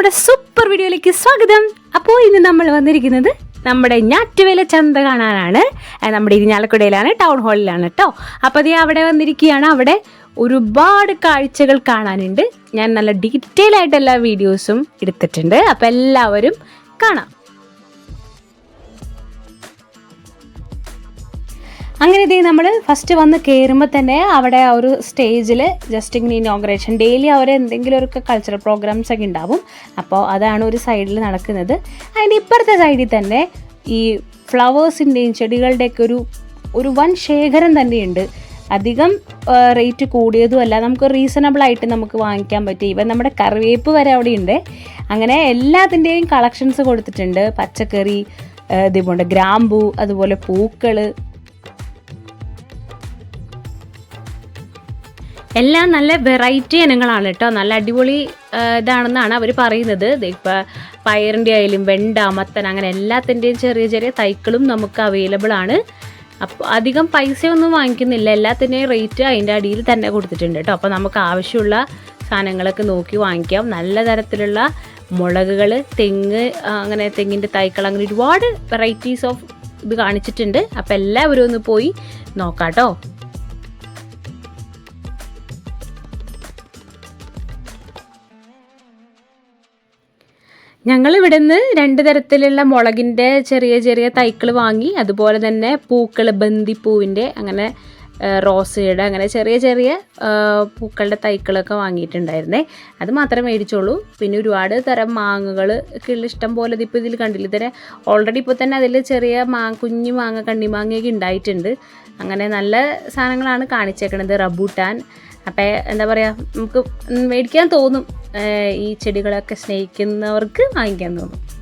നമ്മുടെ സൂപ്പർ വീഡിയോയിലേക്ക് സ്വാഗതം. അപ്പോൾ ഇന്ന് നമ്മൾ വന്നിരിക്കുന്നത് നമ്മുടെ ഞാറ്റുവേല ചന്ത കാണാനാണ്. നമ്മുടെ ഇരിഞ്ഞാലക്കുടയിലാണ് ടൗൺ ഹാളിലാണ് കേട്ടോ അപ്പോൾ അതേ അവിടെ വന്നിരിക്കുകയാണ്. അവിടെ ഒരുപാട് കാഴ്ചകൾ കാണാനുണ്ട്. ഞാൻ നല്ല ഡീറ്റെയിൽ ആയിട്ട് എല്ലാ വീഡിയോസും എടുത്തിട്ടുണ്ട്. അപ്പോൾ എല്ലാവരും കാണാം. അങ്ങനെ ഇതേ നമ്മൾ ഫസ്റ്റ് വന്ന് കയറുമ്പോൾ തന്നെ അവിടെ ആ ഒരു സ്റ്റേജിൽ ജസ്റ്റ് ഇങ്ങനെ ഇനോഗ്രേഷൻ ഡെയിലി അവർ എന്തെങ്കിലും ഒരു കൾച്ചറൽ പ്രോഗ്രാംസ് ഒക്കെ ഉണ്ടാവും. അപ്പോൾ അതാണ് ഒരു സൈഡിൽ നടക്കുന്നത്. അതിന്റെ ഇപ്പുറത്തെ സൈഡിൽ തന്നെ ഈ ഫ്ലവേഴ്സിന്റെയും ചെടികളുടെയൊക്കെ ഒരു ഒരു വൻ ശേഖരം തന്നെയുണ്ട്. അധികം റേറ്റ് കൂടിയതുമല്ല നമുക്ക് റീസണബിൾ ആയിട്ട് നമുക്ക് വാങ്ങിക്കാൻ പറ്റും. ഇവൻ നമ്മുടെ കറിവേപ്പ് വരെ അവിടെ ഉണ്ട് അങ്ങനെ എല്ലാത്തിന്റെയും കളക്ഷൻസ് കൊടുത്തിട്ടുണ്ട്. പച്ചക്കറി ഇതുപോലെ ഗ്രാമ്പൂ അതുപോലെ പൂക്കൾ എല്ലാം നല്ല വെറൈറ്റി ഇനങ്ങളാണ് കേട്ടോ. നല്ല അടിപൊളി ഇതാണെന്നാണ് അവർ പറയുന്നത്. ഇപ്പോൾ പയറിന്റെ ആയാലും വെണ്ട മത്തൻ അങ്ങനെ എല്ലാത്തിന്റെയും ചെറിയ ചെറിയ തൈക്കളും നമുക്ക് അവൈലബിൾ ആണ്. അപ്പോൾ അധികം പൈസയൊന്നും വാങ്ങിക്കുന്നില്ല. എല്ലാത്തിന്റെയും റേറ്റ് അതിന്റെ അടിയിൽ തന്നെ കൊടുത്തിട്ടുണ്ട് കേട്ടോ. അപ്പോൾ നമുക്ക് ആവശ്യമുള്ള സാധനങ്ങളൊക്കെ നോക്കി വാങ്ങിക്കാം. നല്ല തരത്തിലുള്ള മുളകുകൾ തെങ്ങ് അങ്ങനെ തെങ്ങിന്റെ തൈക്കൾ അങ്ങനെ ഒരുപാട് വെറൈറ്റീസ് ഓഫ് ഇത് കാണിച്ചിട്ടുണ്ട്. അപ്പോൾ എല്ലാവരും ഒന്ന് പോയി നോക്കാം കേട്ടോ ഞങ്ങൾ ഇവിടുന്ന് രണ്ട് തരത്തിലുള്ള മുളകിന്റെ ചെറിയ ചെറിയ തൈക്കൾ വാങ്ങി അതുപോലെ തന്നെ പൂക്കൾ ബന്ദിപ്പൂവിന്റെ അങ്ങനെ റോസയുടെ അങ്ങനെ ചെറിയ ചെറിയ പൂക്കളുടെ തൈക്കളൊക്കെ വാങ്ങിയിട്ടുണ്ടായിരുന്നേ. അത് മാത്രമേ മേടിച്ചോളൂ. പിന്നെ ഒരുപാട് തരം മാങ്ങകൾ ഒക്കെ ഉള്ള ഇഷ്ടം പോലെ ഇതിപ്പോൾ ഇതിൽ കണ്ടില്ല? ഇതുവരെ ഓൾറെഡി ഇപ്പോൾ തന്നെ അതിൽ ചെറിയ മാ കുഞ്ഞു മാങ്ങ കണ്ണിമാങ്ങയൊക്കെ ഉണ്ടായിട്ടുണ്ട്. അങ്ങനെ നല്ല സാധനങ്ങളാണ് കാണിച്ചേക്കണത്. റബൂട്ടാൻ അപ്പം എന്താ പറയുക നമുക്ക് മേടിക്കാൻ തോന്നും. ഈ ചെടികളൊക്കെ സ്നേഹിക്കുന്നവർക്ക് വാങ്ങിക്കാൻ തോന്നും.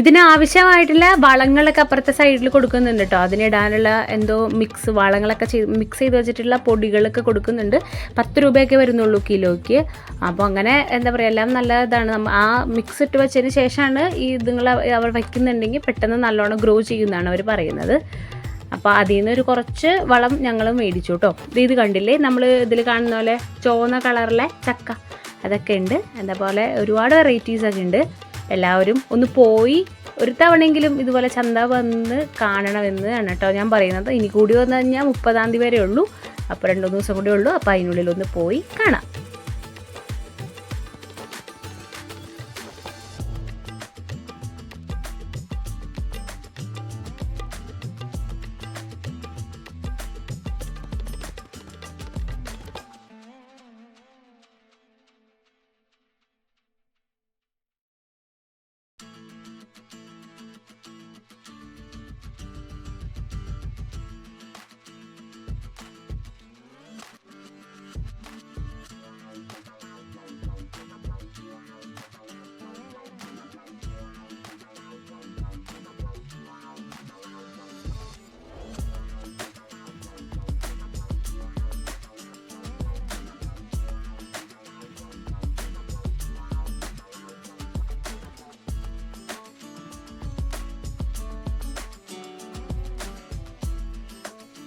ഇതിന് ആവശ്യമായിട്ടുള്ള വളങ്ങളൊക്കെ അപ്പുറത്തെ സൈഡിൽ കൊടുക്കുന്നുണ്ട് കേട്ടോ അതിനിടാനുള്ള എന്തോ മിക്സ് വളങ്ങളൊക്കെ ചെയ്ത് മിക്സ് ചെയ്ത് വെച്ചിട്ടുള്ള പൊടികളൊക്കെ കൊടുക്കുന്നുണ്ട്. പത്ത് രൂപയൊക്കെ വരുന്നുള്ളൂ കിലോയ്ക്ക്. അപ്പോൾ അങ്ങനെ എന്താ പറയുക എല്ലാം നല്ല ഇതാണ് ആ മിക്സ് ഇട്ട് വെച്ചതിന് ശേഷമാണ് ഈ ഇതുങ്ങൾ അവർ വയ്ക്കുന്നുണ്ടെങ്കിൽ പെട്ടെന്ന് നല്ലോണം ഗ്രോ ചെയ്യുന്നതാണ് അവർ പറയുന്നത്. അപ്പോൾ അതിൽ നിന്ന് ഒരു കുറച്ച് വളം ഞങ്ങൾ മേടിച്ചു കേട്ടോ ഇത് കണ്ടില്ലേ? നമ്മൾ ഇതിൽ കാണുന്ന പോലെ ചുവന്ന കളറിലെ ചക്ക. അതൊക്കെ ഉണ്ട്. എന്താ പോലെ ഒരുപാട് വെറൈറ്റീസ് ഒക്കെ ഉണ്ട്. എല്ലാവരും ഒന്ന് പോയി ഒരു തവണയെങ്കിലും ഇതുപോലെ ചന്ത വന്ന് കാണണമെന്ന് ആണ് കേട്ടോ ഞാൻ പറയുന്നത്. ഇനി കൂടി വന്നു കഴിഞ്ഞാൽ മുപ്പതാം തീയതി വരെ ഉള്ളൂ. അപ്പോൾ രണ്ടു മൂന്ന് ദിവസം കൂടി ഉള്ളൂ. അപ്പോൾ അതിനുള്ളിൽ ഒന്ന് പോയി കാണാം.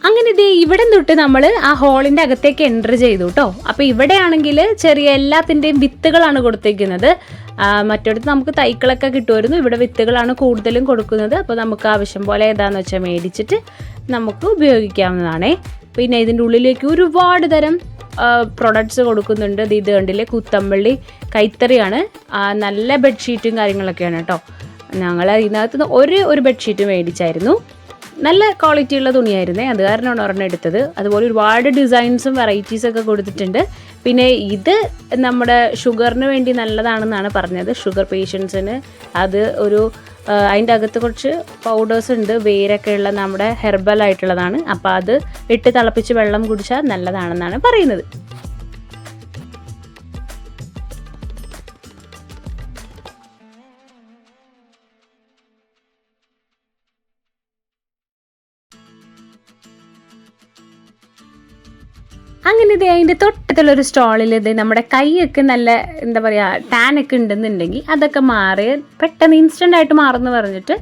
അങ്ങനെ ദേ ഇവിടെ തൊട്ട് നമ്മൾ ആ ഹോളിന്റെ അകത്തേക്ക് എന്റർ ചെയ്തു കേട്ടോ അപ്പോൾ ഇവിടെയാണെങ്കിൽ ചെറിയ എല്ലാത്തിന്റെയും വിത്തുകളാണ് കൊടുത്തേക്കുന്നത്. ആ, മറ്റിടത്ത് നമുക്ക് തൈക്കളൊക്കെ കിട്ടുമായിരുന്നു. ഇവിടെ വിത്തുകളാണ് കൂടുതലും കൊടുക്കുന്നത്. അപ്പോൾ നമുക്ക് ആവശ്യം പോലെ ഏതാണെന്ന് വെച്ചാൽ മേടിച്ചിട്ട് നമുക്ക് ഉപയോഗിക്കാവുന്നതാണേ. പിന്നെ ഇതിന്റെ ഉള്ളിലേക്ക് ഒരുപാട് തരം പ്രൊഡക്ട്സ് കൊടുക്കുന്നുണ്ട്. ഇത് ഇത് കണ്ടില്ലേ? കുത്തമ്പള്ളി കൈത്തറിയാണ്. നല്ല ബെഡ്ഷീറ്റും കാര്യങ്ങളൊക്കെയാണ് കേട്ടോ ഞങ്ങൾ ഇതിനകത്ത് ഒരു ഒരു ബെഡ്ഷീറ്റ് മേടിച്ചായിരുന്നു. നല്ല ക്വാളിറ്റി ഉള്ള തുണിയായിരുന്നേ. അത് കാരണമാണ് ഒരെണ്ണം എടുത്തത്. അതുപോലെ ഒരുപാട് ഡിസൈൻസും വെറൈറ്റീസും ഒക്കെ കൊടുത്തിട്ടുണ്ട്. പിന്നെ ഇത് നമ്മുടെ ഷുഗറിന് വേണ്ടി നല്ലതാണെന്നാണ് പറഞ്ഞത്. ഷുഗർ പേഷ്യൻസിന് അത് ഒരു അതിന്റെ അകത്ത് കുറച്ച് പൗഡേഴ്സ് ഉണ്ട്. വേരൊക്കെ ഉള്ള നമ്മുടെ ഹെർബൽ ആയിട്ടുള്ളതാണ്. അപ്പോൾ അത് ഇട്ട് തിളപ്പിച്ച് വെള്ളം കുടിച്ചാൽ നല്ലതാണെന്നാണ് പറയുന്നത്. ഇത് അതിന്റെ തൊട്ടത്തുള്ള ഒരു സ്റ്റോളിൽ ഇത് നമ്മുടെ കൈയൊക്കെ നല്ല എന്താ പറയുക ടാൻ ഒക്കെ ഉണ്ടെന്നുണ്ടെങ്കിൽ അതൊക്കെ മാറി പെട്ടെന്ന് ഇൻസ്റ്റന്റ് ആയിട്ട് മാറുമെന്ന് പറഞ്ഞിട്ട്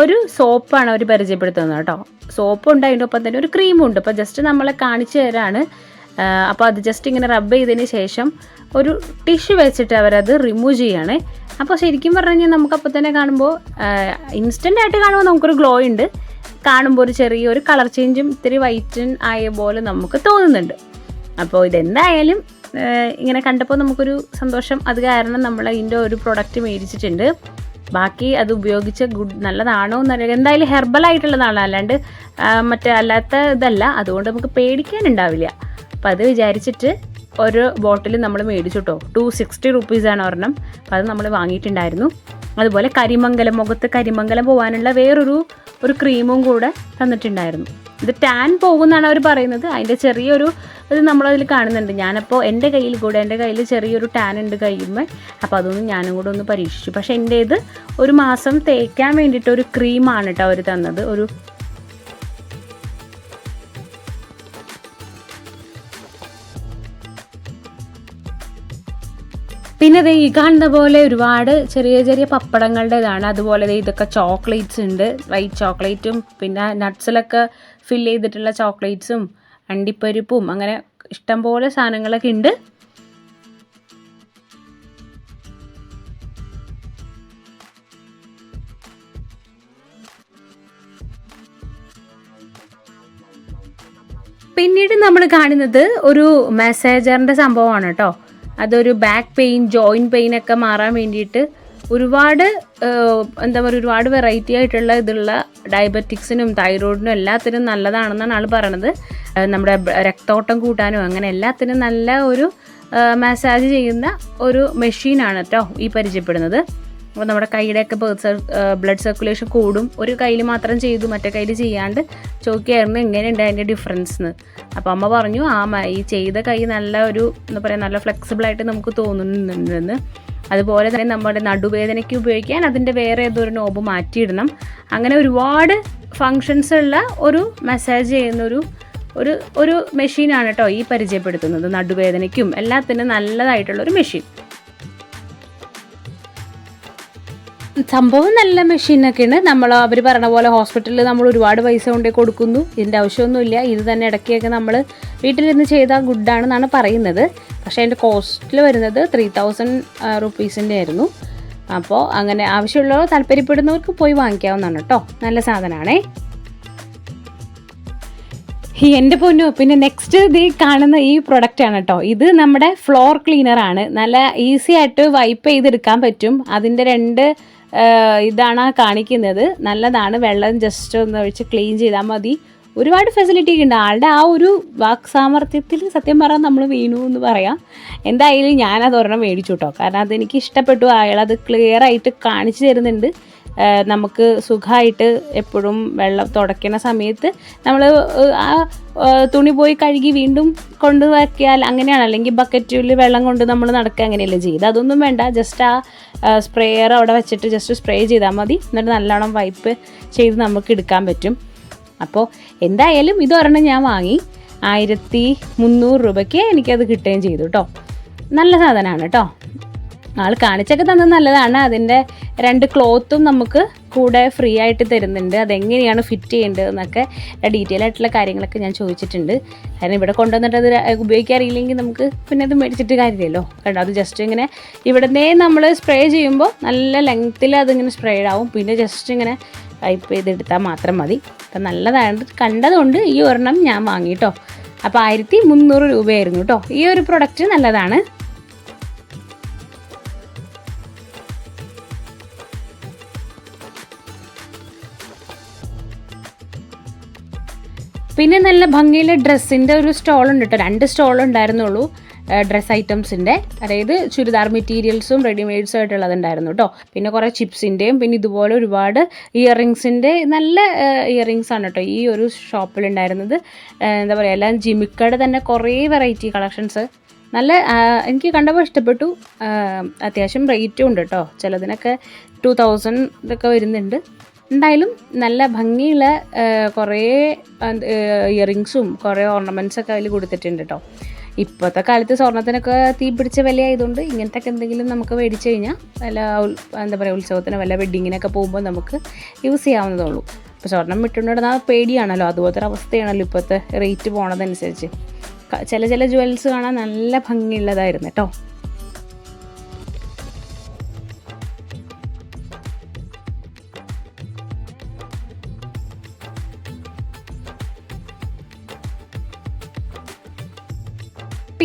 ഒരു സോപ്പാണ് അവർ പരിചയപ്പെടുത്തുന്നത് കേട്ടോ. സോപ്പ് ഉണ്ട് അതിന്റെ ഒപ്പം തന്നെ ഒരു ക്രീമും ഉണ്ട്. അപ്പോൾ ജസ്റ്റ് നമ്മളെ കാണിച്ചു തരാണ്. അപ്പോൾ അത് ജസ്റ്റ് ഇങ്ങനെ റബ്ബ് ചെയ്തതിന് ശേഷം ഒരു ടിഷ്യൂ വെച്ചിട്ട് അവരത് റിമൂവ് ചെയ്യാണ്. അപ്പോൾ ശരിക്കും പറഞ്ഞു കഴിഞ്ഞാൽ നമുക്കപ്പോൾ തന്നെ കാണുമ്പോൾ ഇൻസ്റ്റന്റ് ആയിട്ട് കാണുമ്പോൾ നമുക്കൊരു ഗ്ലോ ഉണ്ട്. കാണുമ്പോൾ ഒരു ചെറിയൊരു കളർ ചേഞ്ചും ഇത്തിരി വൈറ്റൻ ആയ പോലെ നമുക്ക് തോന്നുന്നുണ്ട്. അപ്പോൾ ഇതെന്തായാലും ഇങ്ങനെ കണ്ടപ്പോൾ നമുക്കൊരു സന്തോഷം. അത് കാരണം നമ്മൾ അതിന്റെ ഒരു പ്രൊഡക്റ്റ് മേടിച്ചിട്ടുണ്ട്. ബാക്കി അത് ഉപയോഗിച്ച് ഗുഡ് നല്ലതാണോ എന്നറിയാം എന്തായാലും ഹെർബൽ ആയിട്ടുള്ളതാണ് അല്ലാണ്ട് മറ്റേ അല്ലാത്ത ഇതല്ല. അതുകൊണ്ട് നമുക്ക് പേടിക്കാനുണ്ടാവില്ല. അപ്പം അത് വിചാരിച്ചിട്ട് ഒരു ബോട്ടിൽ നമ്മൾ മേടിച്ചു കേട്ടോ ടു സിക്സ്റ്റി റുപ്പീസാണ് ഒരെണ്ണം. അപ്പോൾ അത് നമ്മൾ വാങ്ങിയിട്ടുണ്ടായിരുന്നു. അതുപോലെ കരിമംഗലം മുഖത്ത് കരിമംഗലം പോകാനുള്ള വേറൊരു ഒരു ക്രീമും കൂടെ തന്നിട്ടുണ്ടായിരുന്നു. ഇത് ടാൻ പോകുമെന്നാണ് അവർ പറയുന്നത്. അതിന്റെ ചെറിയൊരു ഇത് നമ്മളതിൽ കാണുന്നുണ്ട്. ഞാനപ്പോൾ എന്റെ കയ്യിൽ കൂടെ എന്റെ കയ്യിൽ ചെറിയൊരു ടാൻ ഉണ്ട് കഴിയുമ്പോൾ അപ്പോൾ അതൊന്നും ഞാനും കൂടെ ഒന്ന് പരീക്ഷിച്ചു. പക്ഷേ എന്റെ ഇത് ഒരു മാസം തേക്കാൻ വേണ്ടിയിട്ട് ഒരു ക്രീമാണ് കേട്ടോ അവർ തന്നത്. ഒരു പിന്നെ ദേ ഈ കാണുന്ന പോലെ ഒരുപാട് ചെറിയ ചെറിയ പപ്പടങ്ങളുടേതാണ്. അതുപോലെ ഇതൊക്കെ ചോക്ലേറ്റ്സ് ഉണ്ട്. വൈറ്റ് ചോക്ലേറ്റും പിന്നെ നട്ട്സിലൊക്കെ ഫില്ല് ചെയ്തിട്ടുള്ള ചോക്ലേറ്റ്സും അണ്ടിപ്പരിപ്പും അങ്ങനെ ഇഷ്ടംപോലെ സാധനങ്ങളൊക്കെ ഉണ്ട്. പിന്നീട് നമ്മൾ കാണുന്നത് ഒരു മെസ്സേജറിന്റെ സംഭവമാണ് കേട്ടോ. അതൊരു ബാക്ക് പെയിൻ ജോയിന്റ് പെയിൻ ഒക്കെ മാറാൻ വേണ്ടിയിട്ട് ഒരുപാട് എന്താ പറയുക ഒരുപാട് വെറൈറ്റി ആയിട്ടുള്ള ഇതുള്ള ഡയബറ്റിക്സിനും തൈറോയിഡിനും എല്ലാത്തിനും നല്ലതാണെന്നാണ് ആൾ പറയണത്. നമ്മുടെ രക്തോട്ടം കൂട്ടാനും അങ്ങനെ എല്ലാത്തിനും നല്ല ഒരു മസാജ് ചെയ്യുന്ന ഒരു മെഷീനാണ് കേട്ടോ ഈ പരിചയപ്പെടുന്നത്. അപ്പോൾ നമ്മുടെ കൈയുടെയൊക്കെ ബ്ലഡ് സർക്കുലേഷൻ കൂടും. ഒരു കയ്യിൽ മാത്രം ചെയ്തു മറ്റേ കയ്യിൽ ചെയ്യാണ്ട് ചോദിക്കുകയായിരുന്നു എങ്ങനെയുണ്ട് അതിന്റെ ഡിഫറൻസ് എന്ന് അപ്പോൾ അമ്മ പറഞ്ഞു ആ ഈ ചെയ്ത കൈ നല്ല ഒരു എന്താ പറയുക നല്ല ഫ്ലെക്സിബിൾ ആയിട്ട് നമുക്ക് തോന്നുന്നുണ്ടെന്ന്. അതുപോലെ തന്നെ നമ്മുടെ നടുവേദനയ്ക്ക് ഉപയോഗിക്കാൻ അതിന്റെ വേറെ ഏതോ ഒരു നോബ് മാറ്റിയിടണം. അങ്ങനെ ഒരുപാട് ഫങ്ഷൻസ് ഉള്ള ഒരു മസാജ് ചെയ്യുന്നൊരു ഒരു ഒരു മെഷീനാണ് കേട്ടോ ഈ പരിചയപ്പെടുത്തുന്നത്. നടുവേദനയ്ക്കും എല്ലാത്തിനും നല്ലതായിട്ടുള്ള ഒരു മെഷീൻ സംഭവം നല്ല മെഷീനൊക്കെയാണ്. നമ്മൾ അവർ പറഞ്ഞ പോലെ ഹോസ്പിറ്റലിൽ നമ്മൾ ഒരുപാട് പൈസ കൊണ്ടേ കൊടുക്കുന്നു. ഇതിന്റെ ആവശ്യമൊന്നുമില്ല. ഇത് തന്നെ ഇടയ്ക്കൊക്കെ നമ്മൾ വീട്ടിലിരുന്ന് ചെയ്താൽ ഗുഡാണെന്നാണ് പറയുന്നത്. പക്ഷേ അതിന്റെ കോസ്റ്റിൽ വരുന്നത് ത്രീ തൗസൻഡ് റുപ്പീസിന്റെ ആയിരുന്നു. അപ്പോൾ അങ്ങനെ ആവശ്യമുള്ളവർ താല്പര്യപ്പെടുന്നവർക്ക് പോയി വാങ്ങിക്കാവുന്നതാണ് കേട്ടോ. നല്ല സാധനമാണേ എന്റെ പൊന്നു പിന്നെ നെക്സ്റ്റ് ഇത് കാണുന്ന ഈ പ്രൊഡക്റ്റ് ആണ് കേട്ടോ. ഇത് നമ്മുടെ ഫ്ലോർ ക്ലീനർ ആണ്. നല്ല ഈസി ആയിട്ട് വൈപ്പ് ചെയ്തെടുക്കാൻ പറ്റും. അതിന്റെ രണ്ട് ഇതാണ് കാണിക്കുന്നത്. നല്ലതാണ്. വെള്ളം ജസ്റ്റ് ഒന്ന് ഒഴിച്ച് ക്ലീൻ ചെയ്താൽ മതി. ഒരുപാട് ഫെസിലിറ്റി ഉണ്ട്. ആളുടെ ആ ഒരു വാക് സാമർഥ്യത്തിൽ സത്യം പറഞ്ഞാൽ നമ്മൾ വീണു എന്ന് പറയാം. എന്തായാലും ഞാനത് ഒരെണ്ണം മേടിച്ചു കേട്ടോ കാരണം അതെനിക്ക് ഇഷ്ടപ്പെട്ടു. അത് ക്ലിയർ ആയിട്ട് കാണിച്ചു തരുന്നുണ്ട്. നമുക്ക് സുഖമായിട്ട് എപ്പോഴും വെള്ളം തുടയ്ക്കുന്ന സമയത്ത് നമ്മൾ ആ തുണി പോയി കഴുകി വീണ്ടും കൊണ്ട് വയ്ക്കിയാൽ അങ്ങനെയാണ്. അല്ലെങ്കിൽ ബക്കറ്റിൽ വെള്ളം കൊണ്ട് നമ്മൾ നടക്കുക അങ്ങനെയല്ലേ ചെയ്ത് അതൊന്നും വേണ്ട. ജസ്റ്റ് ആ സ്പ്രേയർ അവിടെ വെച്ചിട്ട് ജസ്റ്റ് സ്പ്രേ ചെയ്താൽ മതി. എന്നിട്ട് നല്ലോണം വൈപ്പ് ചെയ്ത് നമുക്ക് എടുക്കാൻ പറ്റും. അപ്പോൾ എന്തായാലും ഇത് ഒരെണ്ണം ഞാൻ വാങ്ങി. ആയിരത്തി മുന്നൂറ് രൂപയ്ക്ക് എനിക്കത് കിട്ടുകയും ചെയ്തു കേട്ടോ നല്ല സാധനമാണ് കേട്ടോ ആൾ കാണിച്ചൊക്കെ തന്നത് നല്ലതാണ്. അതിന്റെ രണ്ട് ക്ലോത്തും നമുക്ക് കൂടെ ഫ്രീ ആയിട്ട് തരുന്നുണ്ട്. അതെങ്ങനെയാണ് ഫിറ്റ് ചെയ്യേണ്ടത് എന്നൊക്കെ ഡീറ്റെയിൽ ആയിട്ടുള്ള കാര്യങ്ങളൊക്കെ ഞാൻ ചോദിച്ചിട്ടുണ്ട്. കാരണം ഇവിടെ കൊണ്ടുവന്നിട്ട് അത് ഉപയോഗിക്കാൻ അറിയില്ലെങ്കിൽ നമുക്ക് പിന്നെ അത് മേടിച്ചിട്ട് കാര്യമില്ലല്ലോ. കണ്ടോ? അത് ജസ്റ്റ് ഇങ്ങനെ ഇവിടുന്നേ നമ്മൾ സ്പ്രേ ചെയ്യുമ്പോൾ നല്ല ലെങ്ത്തിൽ അതിങ്ങനെ സ്പ്രേഡ് ആവും. പിന്നെ ജസ്റ്റ് ഇങ്ങനെ ടൈപ്പ് ചെയ്തെടുത്താൽ മാത്രം മതി. അപ്പം നല്ലതാണ്. കണ്ടതുകൊണ്ട് ഈ ഒരെണ്ണം ഞാൻ വാങ്ങി കേട്ടോ അപ്പോൾ ആയിരത്തി മുന്നൂറ് രൂപയായിരുന്നു കേട്ടോ ഈ ഒരു പ്രൊഡക്റ്റ് നല്ലതാണ്. പിന്നെ നല്ല ഭംഗിയിൽ ഡ്രസ്സിന്റെ ഒരു സ്റ്റോൾ ഉണ്ട് കേട്ടോ രണ്ട് സ്റ്റോൾ ഉണ്ടായിരുന്നുള്ളൂ ഡ്രസ്സ് ഐറ്റംസിന്റെ അതായത് ചുരിദാർ മെറ്റീരിയൽസും റെഡിമെയ്ഡ്സും ആയിട്ടുള്ളത് ഉണ്ടായിരുന്നു കേട്ടോ പിന്നെ കുറേ ചിപ്സിന്റെയും പിന്നെ ഇതുപോലെ ഒരുപാട് ഇയറിങ്സിന്റെ നല്ല ഇയറിങ്സ് ആണ് കേട്ടോ ഈ ഒരു ഷോപ്പിൽ ഉണ്ടായിരുന്നത് എന്താ പറയുക എല്ലാം ജിമിക്കയുടെ തന്നെ കുറേ വെറൈറ്റി കളക്ഷൻസ് നല്ല എനിക്ക് കണ്ടപ്പോൾ ഇഷ്ടപ്പെട്ടു. അത്യാവശ്യം റേറ്റും ഉണ്ട് കേട്ടോ ചിലതിനൊക്കെ ടു തൗസൻഡ് ഇതൊക്കെ വരുന്നുണ്ട്. എന്തായാലും നല്ല ഭംഗിയുള്ള കുറേ ഇയറിങ്സും കുറേ ഓർണമെന്റ്സ് ഒക്കെ അതിൽ കൊടുത്തിട്ടുണ്ട് കേട്ടോ ഇപ്പോഴത്തെ കാലത്ത് സ്വർണത്തിനൊക്കെ തീ പിടിച്ച വില ആയതുകൊണ്ട് ഇങ്ങനത്തെ ഒക്കെ എന്തെങ്കിലും നമുക്ക് മേടിച്ച് കഴിഞ്ഞാൽ വല്ല എന്താ പറയുക ഉത്സവത്തിന് വല്ല വെഡിങ്ങിനൊക്കെ പോകുമ്പോൾ നമുക്ക് യൂസ് ചെയ്യാവുന്നതേ ഉള്ളൂ അപ്പോൾ സ്വർണം വിട്ടുകൊണ്ടിരുന്നാൽ പേടിയാണല്ലോ അതുപോലത്തെ ഒരു അവസ്ഥയാണല്ലോ ഇപ്പോഴത്തെ റേറ്റ് പോണതനുസരിച്ച്. ചില ചില ജുവൽസ് കാണാൻ നല്ല ഭംഗിയുള്ളതായിരുന്നു കേട്ടോ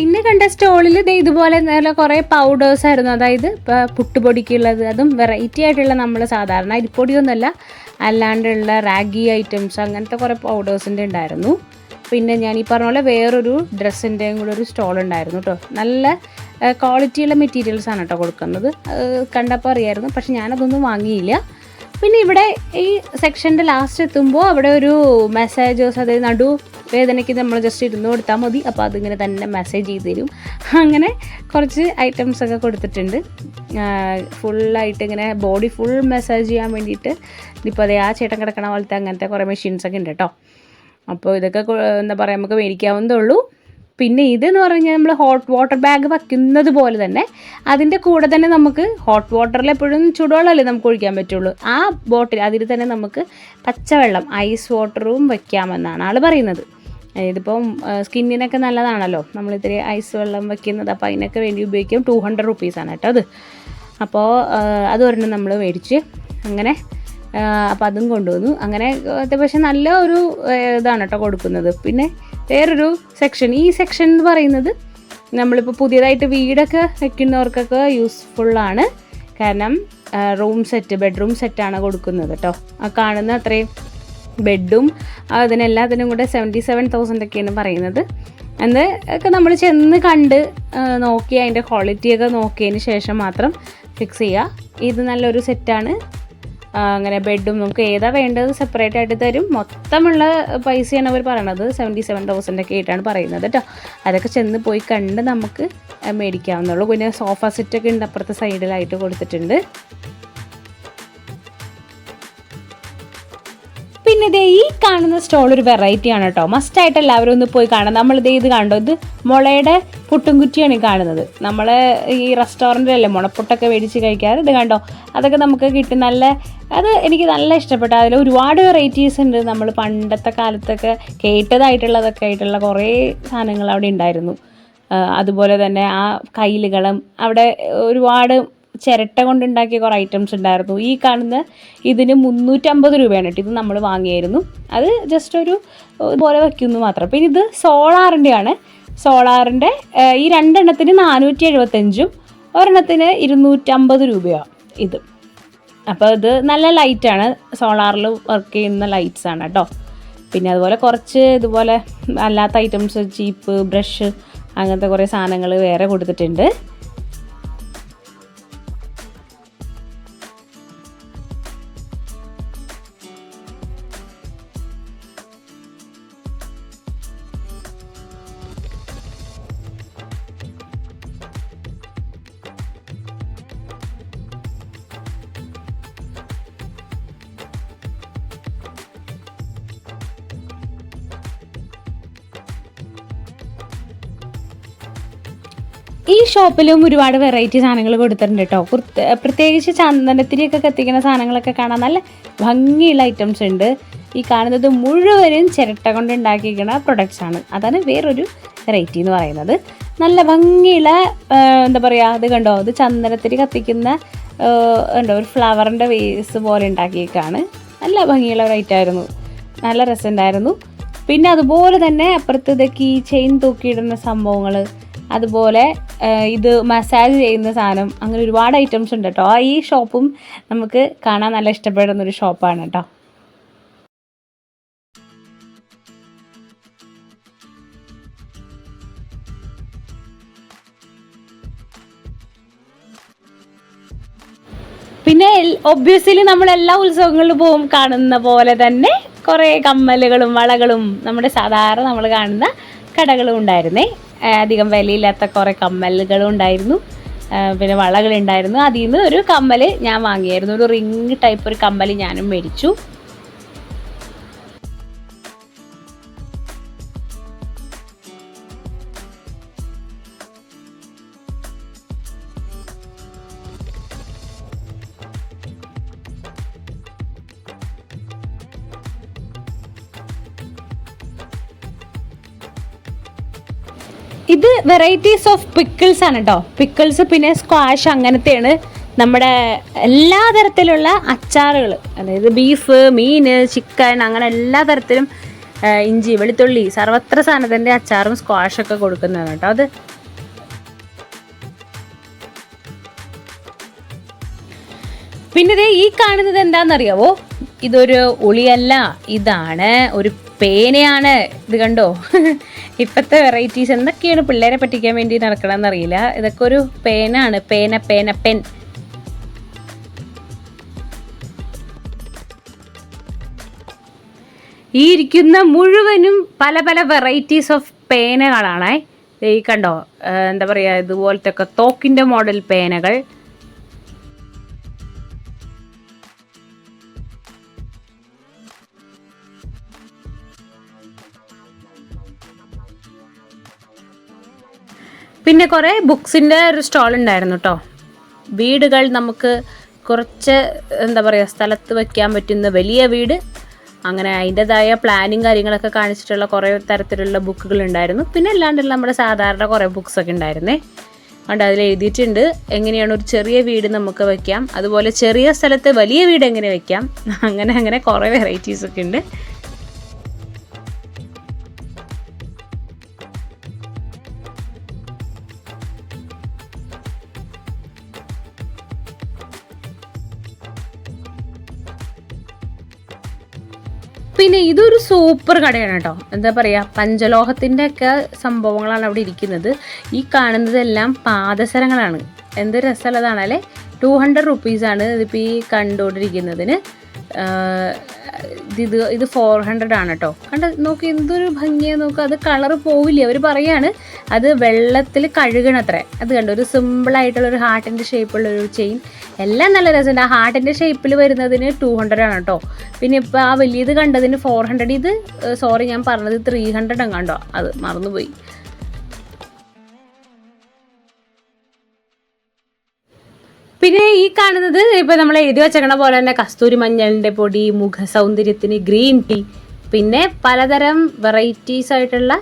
പിന്നെ കണ്ട സ്റ്റോളിൽ ഇത് ഇതുപോലെ നല്ല കുറേ പൗഡേഴ്സ് ആയിരുന്നു. അതായത് പുട്ടുപൊടിക്കുള്ളത് അതും വെറൈറ്റി ആയിട്ടുള്ള നമ്മൾ സാധാരണ അരിപ്പൊടിയൊന്നുമല്ല. അല്ലാണ്ടുള്ള റാഗി ഐറ്റംസ് അങ്ങനത്തെ കുറേ പൗഡേഴ്സിന്റെ ഉണ്ടായിരുന്നു. പിന്നെ ഞാൻ ഈ പറഞ്ഞ പോലെ വേറൊരു ഡ്രസ്സിന്റെയും കൂടെ ഒരു സ്റ്റോൾ ഉണ്ടായിരുന്നു കേട്ടോ നല്ല ക്വാളിറ്റിയുള്ള മെറ്റീരിയൽസ് ആണ് കേട്ടോ കൊടുക്കുന്നത്. കണ്ടപ്പോൾ അറിയായിരുന്നു പക്ഷെ ഞാനതൊന്നും വാങ്ങിയില്ല. പിന്നെ ഇവിടെ ഈ സെക്ഷന്റെ ലാസ്റ്റ് എത്തുമ്പോൾ അവിടെ ഒരു മെസ്സേജേഴ്സ് അതായത് നടു വേദനയ്ക്ക് നമ്മൾ ജസ്റ്റ് ഇരുന്ന് കൊടുത്താൽ മതി. അപ്പോൾ അതിങ്ങനെ തന്നെ മെസ്സേജ് ചെയ്ത് തരും. അങ്ങനെ കുറച്ച് ഐറ്റംസ് ഒക്കെ കൊടുത്തിട്ടുണ്ട്. ഫുള്ളായിട്ട് ഇങ്ങനെ ബോഡി ഫുൾ മെസ്സേജ് ചെയ്യാൻ വേണ്ടിയിട്ട് ഇപ്പോൾ അതേ ആ ചേട്ടൻ കിടക്കണ പോലത്തെ അങ്ങനത്തെ കുറേ മെഷീൻസ് ഒക്കെ ഉണ്ട് കേട്ടോ. അപ്പോൾ ഇതൊക്കെ എന്താ പറയുക നമുക്ക് മേടിക്കാവുന്നതേ ഉള്ളൂ. പിന്നെ ഇതെന്ന് പറഞ്ഞാൽ നമ്മൾ ഹോട്ട് വാട്ടർ ബാഗ് വയ്ക്കുന്നത് പോലെ തന്നെ അതിന്റെ കൂടെ തന്നെ നമുക്ക് ഹോട്ട് വാട്ടറിൽ എപ്പോഴും ചൂടുവെള്ളമല്ലേ നമുക്ക് ഒഴിക്കാൻ പറ്റുള്ളൂ. ആ ബോട്ടിൽ അതിൽ തന്നെ നമുക്ക് പച്ചവെള്ളം ഐസ് വാട്ടറും വയ്ക്കാമെന്നാണ് ആൾ പറയുന്നത്. ഇതിപ്പം സ്കിന്നിനൊക്കെ നല്ലതാണല്ലോ. നമ്മൾ ഇത്തിരി ഐസ് വെള്ളം വെക്കുന്നത് അപ്പോൾ അതിനൊക്കെ വേണ്ടി ഉപയോഗിക്കും. ടു ഹൺഡ്രഡ് റുപ്പീസാണ് കേട്ടോ അത്. അപ്പോൾ അത് ഒരെണ്ണം നമ്മൾ മേടിച്ച് അങ്ങനെ അപ്പോൾ അതും കൊണ്ടുവന്നു. അങ്ങനെ അത്യാവശ്യം നല്ല ഒരു ഇതാണ് കേട്ടോ കൊടുക്കുന്നത്. പിന്നെ വേറൊരു സെക്ഷൻ ഈ സെക്ഷൻ എന്ന് പറയുന്നത് നമ്മളിപ്പോൾ പുതിയതായിട്ട് വീടൊക്കെ വെക്കുന്നവർക്കൊക്കെ യൂസ്ഫുള്ളാണ് കാരണം റൂം സെറ്റ് ബെഡ്റൂം സെറ്റാണ് കൊടുക്കുന്നത് കേട്ടോ. ആ കാണുന്ന അത്രയും ബെഡും അതിനെല്ലാത്തിനും കൂടെ സെവന്റി സെവൻ തൗസൻഡ് ഒക്കെയാണ് പറയുന്നത്. എന്ന് ഒക്കെ നമ്മൾ ചെന്ന് കണ്ട് നോക്കി അതിന്റെ ക്വാളിറ്റിയൊക്കെ നോക്കിയതിന് ശേഷം മാത്രം ഫിക്സ് ചെയ്യുക. ഇത് നല്ലൊരു സെറ്റാണ് അങ്ങനെ ബെഡും നമുക്ക് ഏതാ വേണ്ടത് സെപ്പറേറ്റ് ആയിട്ട് തരും. മൊത്തമുള്ള പൈസയാണ് അവർ പറയണത്. സെവന്റി സെവൻ തൗസൻഡ് ഒക്കെ ആയിട്ടാണ് പറയുന്നത് കേട്ടോ അതൊക്കെ ചെന്ന് പോയി കണ്ട് നമുക്ക് മേടിക്കാവുന്നുള്ളൂ പിന്നെ സോഫ സെറ്റൊക്കെ ഉണ്ട് അപ്പുറത്തെ സൈഡിലായിട്ട് കൊടുത്തിട്ടുണ്ട്. പിന്നെ ഇതേ ഈ കാണുന്ന സ്റ്റോൾ ഒരു വെറൈറ്റി ആണ് കേട്ടോ. മസ്റ്റായിട്ട് എല്ലാവരും ഒന്ന് പോയി കാണാം നമ്മളിത് ഇത് കണ്ടോ? ഇത് മുളയുടെ പുട്ടും കുറ്റിയാണ് ഈ കാണുന്നത്. നമ്മൾ ഈ റെസ്റ്റോറന്റിലല്ലേ മുളപ്പുട്ടൊക്കെ മേടിച്ച് കഴിക്കാറ്. ഇത് കണ്ടോ? അതൊക്കെ നമുക്ക് കിട്ടി നല്ല അത് എനിക്ക് നല്ല ഇഷ്ടപ്പെട്ടു. അതിൽ ഒരുപാട് വെറൈറ്റീസ് ഉണ്ട്. നമ്മൾ പണ്ടത്തെ കാലത്തൊക്കെ കേട്ടതായിട്ടുള്ളതൊക്കെ ആയിട്ടുള്ള കുറേ സാധനങ്ങൾ അവിടെ ഉണ്ടായിരുന്നു. അതുപോലെ തന്നെ ആ കയ്യിലുകളും അവിടെ ഒരുപാട് ചിരട്ട കൊണ്ടുണ്ടാക്കിയ കുറേ ഐറ്റംസ് ഉണ്ടായിരുന്നു. ഈ കാണുന്ന ഇതിന് മുന്നൂറ്റമ്പത് രൂപയാണ് കേട്ടോ ഇത് നമ്മൾ വാങ്ങിയായിരുന്നു. അത് ജസ്റ്റ് ഒരു പോലെ വയ്ക്കുന്നു മാത്രം. പിന്നെ ഇത് സോളാറിന്റെയാണ് സോളാറിന്റെ ഈ രണ്ടെണ്ണത്തിന് നാനൂറ്റി എഴുപത്തഞ്ചും ഒരെണ്ണത്തിന് ഇരുന്നൂറ്റമ്പത് രൂപയാണ് ഇത്. അപ്പോൾ ഇത് നല്ല ലൈറ്റാണ് സോളാറിൽ വർക്ക് ചെയ്യുന്ന ലൈറ്റ്സ് ആണ് കേട്ടോ. പിന്നെ അതുപോലെ കുറച്ച് ഇതുപോലെ അല്ലാത്ത ഐറ്റംസ് ചീപ്പ് ബ്രഷ് അങ്ങനത്തെ കുറേ സാധനങ്ങൾ വേറെ കൊടുത്തിട്ടുണ്ട്. ഈ ഷോപ്പിലും ഒരുപാട് വെറൈറ്റി സാധനങ്ങൾ കൊടുത്തിട്ടുണ്ട് കേട്ടോ പ്രത്യേകിച്ച് ചന്ദനത്തിരിയൊക്കെ കത്തിക്കുന്ന സാധനങ്ങളൊക്കെ കാണാൻ നല്ല ഭംഗിയുള്ള ഐറ്റംസ് ഉണ്ട്. ഈ കാണുന്നത് മുഴുവനും ചിരട്ട കൊണ്ട് ഉണ്ടാക്കിയിരിക്കുന്ന പ്രൊഡക്ട്സ് ആണ്. അതാണ് വേറൊരു വെറൈറ്റി എന്ന് പറയുന്നത്. നല്ല ഭംഗിയുള്ള എന്താ പറയുക അത് കണ്ടോ? അത് ചന്ദനത്തിരി കത്തിക്കുന്ന ഉണ്ടോ ഒരു ഫ്ലവറിന്റെ വേസ് പോലെ ഉണ്ടാക്കിയേക്കാണ് നല്ല ഭംഗിയുള്ള ഒരു ഐറ്റം ആയിരുന്നു. നല്ല രസമുണ്ടായിരുന്നു. പിന്നെ അതുപോലെ തന്നെ അപ്പുറത്ത് ഇത് കീ ചെയിൻ തൂക്കിയിടുന്ന സംഭവങ്ങൾ അതുപോലെ ഇത് മസാജ് ചെയ്യുന്ന സാധനം അങ്ങനെ ഒരുപാട് ഐറ്റംസ് ഉണ്ട് കേട്ടോ ഈ ഷോപ്പും നമുക്ക് കാണാൻ നല്ല ഇഷ്ടപ്പെടുന്ന ഒരു ഷോപ്പാണ് കേട്ടോ പിന്നെ ഒബ്വിയസ്ലി നമ്മൾ എല്ലാ ഉത്സവങ്ങളിലും പോകും കാണുന്ന പോലെ തന്നെ കുറേ കമ്മലുകളും വളകളും നമ്മുടെ സാധാരണ നമ്മൾ കാണുന്ന കടകളും ഉണ്ടായിരുന്നേ. അധികം വിലയില്ലാത്ത കുറേ കമ്മലുകളും ഉണ്ടായിരുന്നു. പിന്നെ വളകളുണ്ടായിരുന്നു. അതിൽ നിന്ന് ഒരു കമ്മൽ ഞാൻ വാങ്ങിയായിരുന്നു. ഒരു റിങ് ടൈപ്പ് ഒരു കമ്മൽ ഞാനും മേടിച്ചു. വെറൈറ്റീസ് ഓഫ് പിക്കിൾസ് ആണ് കേട്ടോ പിക്കിൾസ് പിന്നെ സ്ക്വാഷ് അങ്ങനത്തെയാണ് നമ്മുടെ എല്ലാ തരത്തിലുള്ള അച്ചാറുകൾ അതായത് ബീഫ് മീൻ ചിക്കൻ അങ്ങനെ എല്ലാ തരത്തിലും ഇഞ്ചി വെളുത്തുള്ളി സർവത്ര സാധനത്തിന്റെ അച്ചാറും സ്ക്വാഷൊക്കെ കൊടുക്കുന്നതാണ് കേട്ടോ അത് പിന്നെ ഈ കാണുന്നത് എന്താണെന്നറിയാവോ? ഇതൊരു ഉളിയല്ല. ഇതാണ് ഒരു പേനയാണ്. ഇത് കണ്ടോ? ഇപ്പോഴത്തെ വെറൈറ്റീസ് എന്തൊക്കെയാണ് പിള്ളേരെ പറ്റിക്കാൻ വേണ്ടി നടക്കണമെന്നറിയില്ല ഇതൊക്കെ ഒരു പേനാണ്. പേന പേന പെൻ ഈ ഇരിക്കുന്ന മുഴുവനും പല പല വെറൈറ്റീസ് ഓഫ് പേനകളാണേ. ഈ കണ്ടോ? എന്താ പറയുക ഇതുപോലത്തെ ഒക്കെ തോക്കിന്റെ മോഡൽ പേനകൾ. പിന്നെ കുറേ ബുക്സിന്റെ ഒരു സ്റ്റോൾ ഉണ്ടായിരുന്നു കേട്ടോ വീടുകൾ നമുക്ക് കുറച്ച് എന്താ പറയുക സ്ഥലത്ത് വയ്ക്കാൻ പറ്റുന്ന വലിയ വീട്. അങ്ങനെ അതിന്റെതായ പ്ലാനിങ് കാര്യങ്ങളൊക്കെ കാണിച്ചിട്ടുള്ള കുറേ തരത്തിലുള്ള ബുക്കുകൾ ഉണ്ടായിരുന്നു. പിന്നെ അല്ലാണ്ടുള്ള നമ്മുടെ സാധാരണ കുറേ ബുക്സ് ഒക്കെ ഉണ്ടായിരുന്നേ. അതുകൊണ്ട് അതിൽ എഴുതിയിട്ടുണ്ട്. എങ്ങനെയാണ് ഒരു ചെറിയ വീട് നമുക്ക് വയ്ക്കാം അതുപോലെ ചെറിയ സ്ഥലത്ത് വലിയ വീട് എങ്ങനെ വയ്ക്കാം അങ്ങനെ അങ്ങനെ കുറേ വെറൈറ്റീസ് ഒക്കെ ഉണ്ട്. സൂപ്പർ കടയാണ് കേട്ടോ. എന്താ പറയുക പഞ്ചലോഹത്തിന്റെ ഒക്കെ സംഭവങ്ങളാണ് അവിടെ ഇരിക്കുന്നത്. ഈ കാണുന്നതെല്ലാം പാദസരങ്ങളാണ്. എന്ത് രസമുള്ളതാണല്ലേ? ടു ഹൺഡ്രഡ് റുപ്പീസാണ് ഇതിപ്പോൾ ഈ കണ്ടുകൊണ്ടിരിക്കുന്നതിന്. ഇത് ഇത് ഫോർ ഹൺഡ്രഡ് ആണ് കേട്ടോ കണ്ട നോക്ക് എന്തൊരു ഭംഗിയാണ് നോക്കുക അത് കളർ പോവില്ല? അവർ പറയാണ് അത് വെള്ളത്തിൽ കഴുകണത്രേ. അത് കണ്ടോ? ഒരു സിമ്പിളായിട്ടുള്ള ഒരു ഹാർട്ടിന്റെ ഷേപ്പുള്ള ഒരു ചെയിൻ എല്ലാം നല്ല രസമുണ്ട്. ആ ഹാർട്ടിന്റെ ഷേപ്പിൽ വരുന്നതിന് ടു ഹൺഡ്രഡ് ആണ് കേട്ടോ പിന്നെ ഇപ്പോൾ ആ വലിയത് കണ്ടതിന് ഫോർ ഹൺഡ്രഡ് ഇത് സോറി ഞാൻ പറഞ്ഞത് ത്രീ ഹൺഡ്രഡ് കണ്ടോ അത് മറന്നുപോയി. പിന്നെ ഈ കാണുന്നത് ഇപ്പോൾ നമ്മൾ എഴുതി വെച്ചേക്കണ പോലെ തന്നെ കസ്തൂരി മഞ്ഞളിന്റെ പൊടി മുഖ സൗന്ദര്യത്തിന് ഗ്രീൻ ടീ പിന്നെ പലതരം വെറൈറ്റീസ് ആയിട്ടുള്ള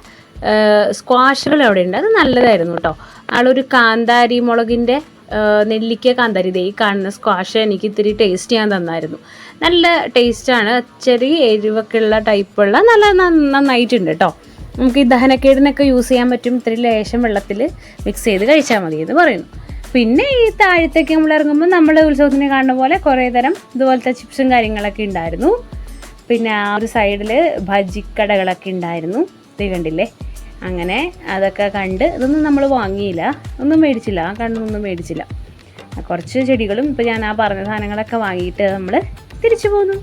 സ്ക്വാഷുകൾ അവിടെ ഉണ്ട് അത് നല്ലതായിരുന്നു കേട്ടോ. ആളൊരു കാന്താരി മുളകിന്റെ ആ, നെല്ലിക്ക കാന്താരി. ഈ കാണുന്ന സ്ക്വാഷ് എനിക്ക് ഇത്തിരി ടേസ്റ്റ് ചെയ്യാൻ തന്നായിരുന്നു. നല്ല ടേസ്റ്റ് ആണ്. ചെറിയ എരിവൊക്കെ ഉള്ള ടൈപ്പുള്ള നല്ല നന്നായിട്ടുണ്ട് കേട്ടോ. നമുക്ക് ഈ ദഹനക്കേടിനൊക്കെ യൂസ് ചെയ്യാൻ പറ്റും. ഇത്തിരി ലേശം വെള്ളത്തിൽ മിക്സ് ചെയ്ത് കഴിച്ചാൽ മതി എന്ന് പറയുന്നു. പിന്നെ ഈ താഴത്തേക്ക് നമ്മൾ ഇറങ്ങുമ്പോൾ നമ്മൾ ഉത്സവത്തിന് കാണുന്ന പോലെ കുറേ തരം ഇതുപോലത്തെ ചിപ്സും കാര്യങ്ങളൊക്കെ ഉണ്ടായിരുന്നു. പിന്നെ ആ ഒരു സൈഡിൽ ഭജിക്കടകളൊക്കെ ഉണ്ടായിരുന്നു. ഇത് കണ്ടില്ലേ? അങ്ങനെ അതൊക്കെ കണ്ട് ഇതൊന്നും നമ്മൾ വാങ്ങിയില്ല. ഒന്നും മേടിച്ചില്ല. ആ കണ്ണൊന്നും മേടിച്ചില്ല. കുറച്ച് ചെടികളും ഇപ്പോൾ ഞാൻ ആ പറഞ്ഞ സാധനങ്ങളൊക്കെ വാങ്ങിയിട്ട് നമ്മൾ തിരിച്ചു പോന്നു.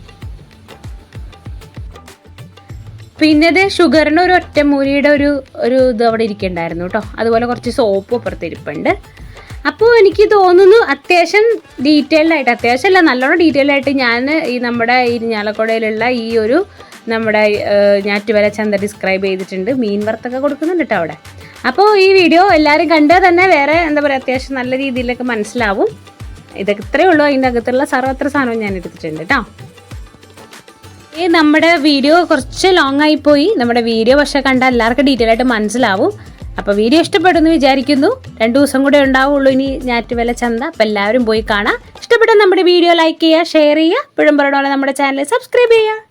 പിന്നെ ഇത് ഷുഗറിന് ഒരു ഒറ്റമൂലിയുടെ ഒരു ഒരു ഇത് അവിടെ ഇരിക്കണ്ടായിരുന്നു കേട്ടോ. അതുപോലെ കുറച്ച് സോപ്പ് അപ്പുറത്ത് ഇരിപ്പുണ്ട്. അപ്പോൾ എനിക്ക് തോന്നുന്നു അത്യാവശ്യം ഡീറ്റെയിൽഡ് ആയിട്ട് അത്യാവശ്യം അല്ല നല്ലോണം ഡീറ്റെയിൽഡ് ആയിട്ട് ഞാൻ ഈ നമ്മുടെ ഇരിഞ്ഞാലക്കുടയിലുള്ള ഈ ഒരു നമ്മുടെ ഞാറ്റുവല ചന്ത ഡിസ്ക്രൈബ് ചെയ്തിട്ടുണ്ട്. മീൻ വറുത്തൊക്കെ കൊടുക്കുന്നുണ്ട് കേട്ടോ അവിടെ. അപ്പോൾ ഈ വീഡിയോ എല്ലാവരും കണ്ടാൽ തന്നെ വേറെ എന്താ പറയുക അത്യാവശ്യം നല്ല രീതിയിലൊക്കെ മനസ്സിലാവും. ഇതൊക്കെ ഇത്രയേ ഉള്ളൂ. അതിന്റെ അകത്തുള്ള സർവത്ര സാധനവും ഞാൻ എടുത്തിട്ടുണ്ട് കേട്ടോ. ഈ നമ്മുടെ വീഡിയോ കുറച്ച് ലോങ് ആയി പോയി. നമ്മുടെ വീഡിയോ പക്ഷേ കണ്ടാൽ എല്ലാവർക്കും ഡീറ്റെയിൽ ആയിട്ട് മനസ്സിലാവും. അപ്പോൾ വീഡിയോ ഇഷ്ടപ്പെടുന്നു വിചാരിക്കുന്നു. രണ്ട് ദിവസം കൂടെ ഉണ്ടാവുള്ളൂ ഇനി ഞാറ്റുവേല ചന്ത. അപ്പോൾ എല്ലാവരും പോയി കാണാം. ഇഷ്ടപ്പെട്ട നമ്മുടെ വീഡിയോ ലൈക്ക് ചെയ്യുക ഷെയർ ചെയ്യുക. പോലെ നമ്മുടെ ചാനൽ സബ്സ്ക്രൈബ് ചെയ്യുക.